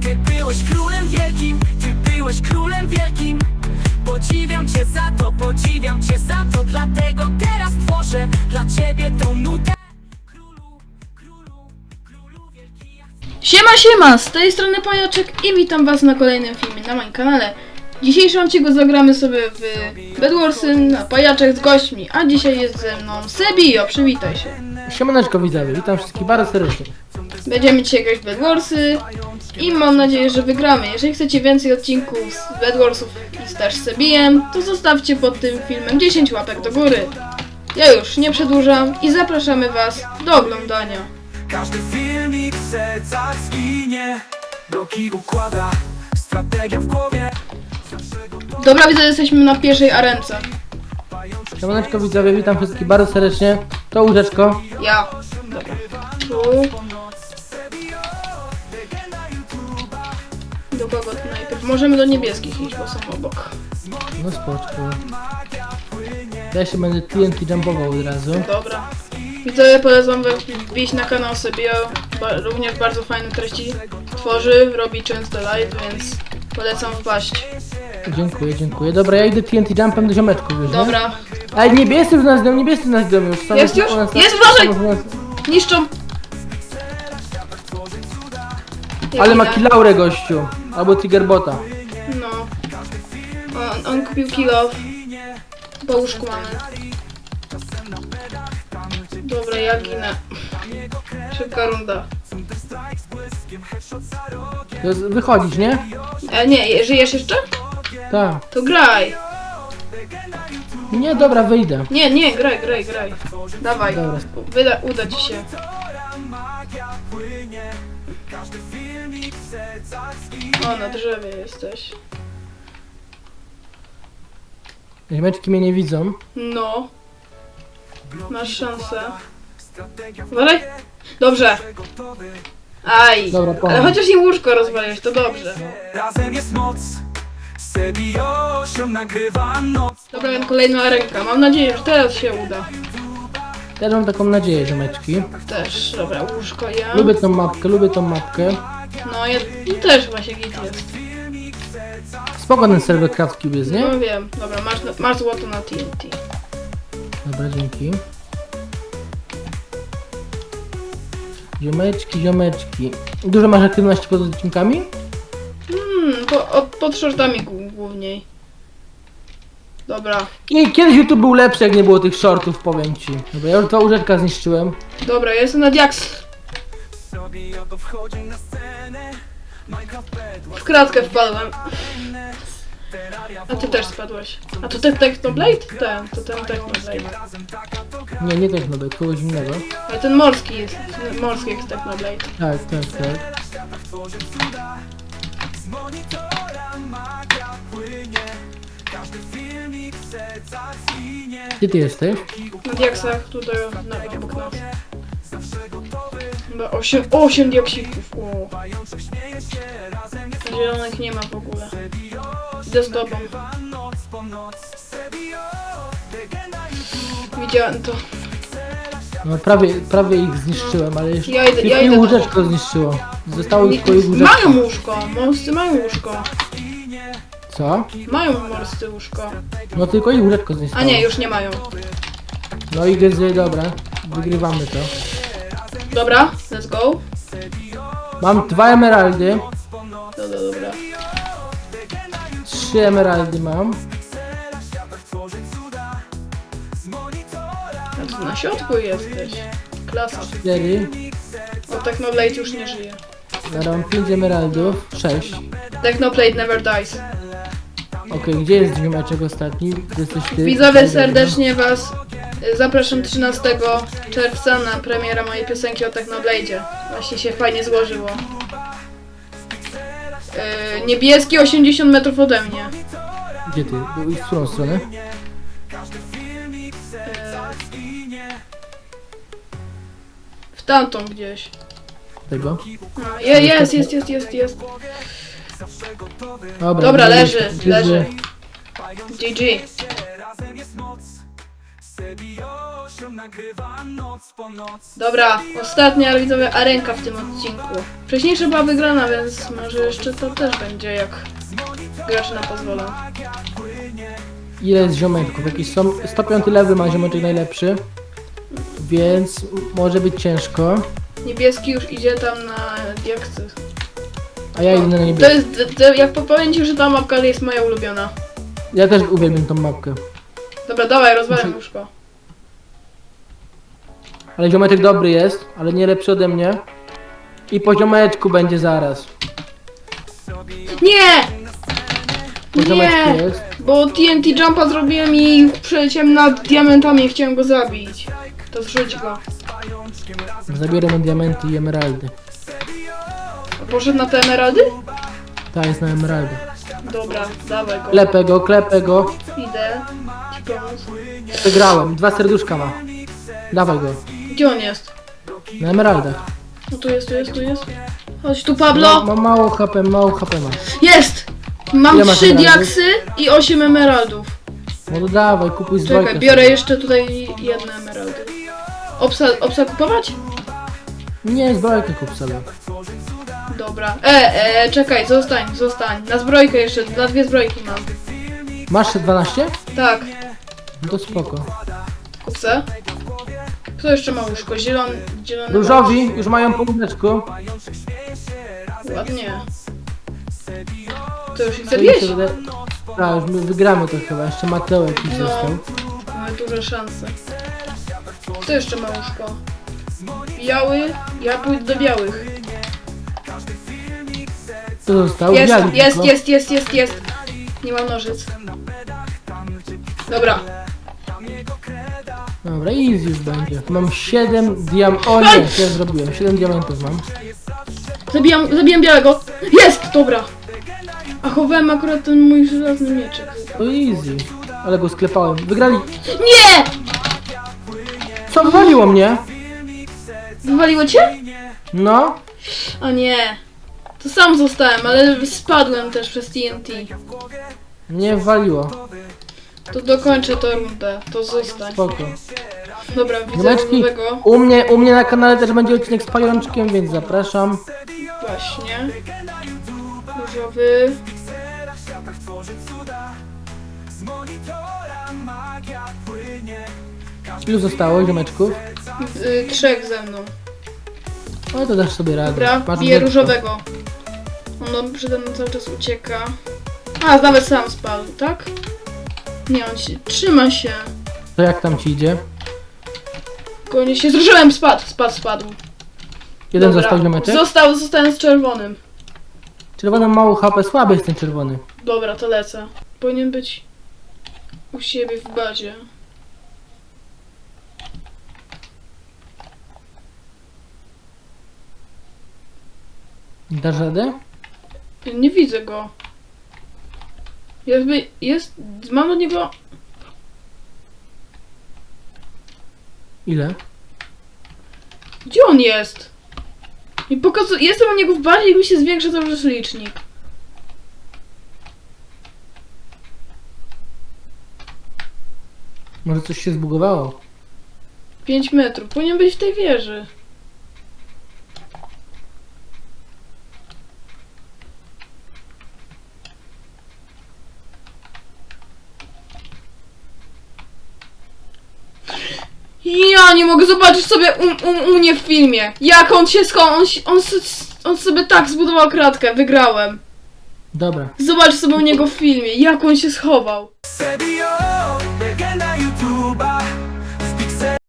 Ty byłeś królem wielkim, ty byłeś królem wielkim Podziwiam cię za to, podziwiam cię za to Dlatego teraz tworzę dla ciebie tą nutę Królu, królu, królu wielki ja Siema, siema! Z tej strony Pajaczek i witam was na kolejnym filmie na moim kanale. W dzisiejszym odcinku zagramy sobie w Bedwarsy na Pajaczek z gośćmi, a dzisiaj jest ze mną Sebio, przywitaj się. Siemaneczko widzowie, witam wszystkich bardzo serdecznie. Będziemy dzisiaj grać w Bedwarsy i mam nadzieję, że wygramy. Jeżeli chcecie więcej odcinków z Bedwarsów i z też Sebiem, to zostawcie pod tym filmem 10 łapek do góry. Ja już nie przedłużam i zapraszamy was do oglądania. Każdy filmik w sercach zginie Bloki układa, strategia w głowie Dobra, widzę, że jesteśmy na pierwszej arence. Siemaneczko widzowie, witam wszystkich bardzo serdecznie. To łóżeczko. Ja. Dobra. Tu. Możemy do niebieskich iść, bo są obok. No spoczko. Ja się będę TNT jumpował od razu. Dobra. Widzę, polecam wbić na kanał Sebio. Ba również bardzo fajne treści tworzy, robi często live, więc polecam wpaść. Dziękuję, dziękuję. Dobra, ja idę TNT jumpem do ziomeczków już, nie? Dobra. Ale niebiescy w nas dom, niebiescy nas dom już. Są Jest już? nas- Jest, uważaj! nas- Niszczą. Ale ma kilaurę gościu. Albo triggerbota. No. On, on kupił kill off. Po łóżku mamy. Dobra, ja ginę. Szybka runda. To jest wychodzić, nie? E, nie, żyjesz jeszcze? Tak. To graj. Nie, dobra, wyjdę. Nie, nie, graj, graj, graj. Dawaj. Dobra. Wyda, uda ci się. O, na drzewie jesteś. Ziomeczki mnie nie widzą. No. Masz szansę. Uważaj. Dobrze. Aj. Dobra, Ale chociaż im łóżko rozwaliłeś, to dobrze. Razem jest moc nagrywa noc Dobra, więc kolejna ręka. Mam nadzieję, że teraz się uda. Też mam taką nadzieję, ziomeczki. Też, dobra, łóżko ja. Lubię tą mapkę, lubię tą mapkę. No, i też właśnie git jest. Spoko ten serwer Craft Cube jest, nie? No wiem. Dobra, masz, masz złoto na TNT. Dobra, dzięki. Ziomeczki, ziomeczki. Dużo masz aktywności pod odcinkami? Hmm, po, od, pod shortami głó- główniej. Dobra, I kiedyś YouTube był lepszy, jak nie było tych shortów, powiem ci. Dobra, ja już dwa łóżeczka zniszczyłem. dobra, ja jestem na diaks. W kratkę wpadłem. A ty też spadłeś. A to ten Technoblade? Ten, to ten Technoblade. Nie, nie Technoblade, kogoś innego. Ale ten morski jest, ten morski jest Technoblade. Tak, tak, tak. Z monitora magia płynie Każdy filmik w sercach zginie Gdzie ty jesteś? Na diaksach tutaj na, obok nas. Chyba 8, 8 dioksików. O. Zielonych nie ma w ogóle. Idę z tobą. Widziałem to. No prawie, prawie ich zniszczyłem, ale jeszcze Ja idę- ja tylko idę do- łóżeczko zniszczyło. Zostało Nie, tylko ich łóżeczko. mają łóżko, morscy mają łóżko. Co? Mają morscy łóżko. No tylko ich łóżeczko zniszczyło. A nie, już nie mają. No i gry, dobra. Wygrywamy to. Dobra, let's go. Mam dwa emeraldy. Dobra, dobra. Trzy emeraldy mam. A tu na środku jesteś. Klasa. Cztery. Technoblade już nie żyje. Dobra, mam pięć emeraldów. Sześć. Technoblade never dies. Okej, gdzie jest ziomeczek ostatni? Gdzie jesteś ty? Widzowie, serdecznie Was zapraszam 13 czerwca na premierę mojej piosenki o Technoblade'zie. Właśnie się fajnie złożyło. Yy, niebieski 80 metrów ode mnie. Gdzie ty? I W którą stronę? Yy, w tamtą gdzieś. Tego? No, je, jest, jest, jest, jest, jest. Dobra, Dobra, leży, leży. GG. Dobra, ostatnia, ale widzowie, arenka w tym odcinku. Wcześniejsza była wygrana, więc może jeszcze to też będzie, jak gracze nam pozwolą. Ile jest ziomeczków? Jakiś są, 105 lewy ma ziomeczek najlepszy. Więc może być ciężko. Niebieski już idzie tam na diaksy. A ja idę na To niebieski. jest, d- jak powiem ci, że ta mapka jest moja ulubiona. Ja też uwielbiam tą mapkę. Dobra, dawaj, rozwalam łóżko. Ale ziomeczek dobry jest, ale nie lepszy ode mnie. I po ziomeczku będzie zaraz. Nie! Po ziomeczku Nie! jest. Bo TNT Jumpa zrobiłem i przeleciałem nad diamentami i chciałem go zabić. To zrzuć go. Zabieram mu diamenty i emeraldy. Poszedł na te emeraldy? Ta jest na emeraldy. Dobra, dawaj go. Klepę go, klepę go. Idę. Przegrałem. Dwa serduszka ma. Dawaj go. Gdzie on jest? Na emeraldach. No tu jest, tu jest, tu jest. Chodź tu, Ma, Pablo! ma mało HP, mało HP ma. Jest! Mam Ile masz trzy emeraldów? diaksy i osiem emeraldów. No to dawaj, kupuj zbrojkę. Czekaj, biorę jeszcze tutaj jedne emeraldy. Obsa, obsa kupować? Nie, zbrojkę kup sobie. Dobra. E, e, czekaj, zostań, zostań. Na zbrojkę jeszcze, na dwie zbrojki mam. Masz 12? Tak, to spoko. kupce. Kto jeszcze ma łóżko? Zielony, zielony. Różowi już mają po łóżeczku. Ładnie. To już ich mi wydaje- Tak, już my wygramy to chyba. Jeszcze Mateo jakiś No. został. Mamy duże szanse. Kto jeszcze ma łóżko? Biały? Ja pójdę do białych. To został? Jest, Biały jest, tylko. jest, jest, jest, jest. Nie mam nożyc. Dobra. Dobra, easy już będzie. Mam 7 diam... O nie, ja zrobiłem? 7 diamentów mam. Zabijam, zabijam białego. Jest! Dobra. A chowałem akurat ten mój żelazny mieczek. To easy. Ale go sklepałem. Wygrali. Nie! Co, wywaliło mnie? Wywaliło cię? No. A nie. To sam zostałem, ale spadłem też przez TNT. Nie wywaliło. To dokończę tę rundę. To zostań. Spoko. Dobra, widzę nowego. u mnie, u mnie na kanale też będzie odcinek z pajączkiem, więc zapraszam. Właśnie. Różowy. Ilu zostało ziomeczków? Y, trzech ze mną. O, to dasz sobie radę. Dobra, biję różowego. On przede mną cały czas ucieka. A, nawet sam spadł, tak? Nie, on się... Trzyma się. To jak tam ci idzie? Konie się zruszyłem, spadł, spadł, spadł. Jeden Dobra. został ziomeczek? Został, zostałem z czerwonym. Czerwony ma mało HP, słaby jest ten czerwony. Dobra, to lecę. Powinien być u siebie w bazie. Dasz radę? Nie widzę go. Jakby jest. Mam do niego. Ile? Gdzie on jest? I pokazuję. Jestem u niego w bazie i mi się zwiększa cały czas licznik. Może coś się zbugowało? 5 metrów. Powinien być w tej wieży. Ja nie mogę zobaczyć sobie u, u, u mnie w filmie. Jak on się sko... On, się- on, on sobie tak zbudował kratkę. Wygrałem. Dobra. Zobacz sobie u niego w filmie. Jak on się schował. YouTube'a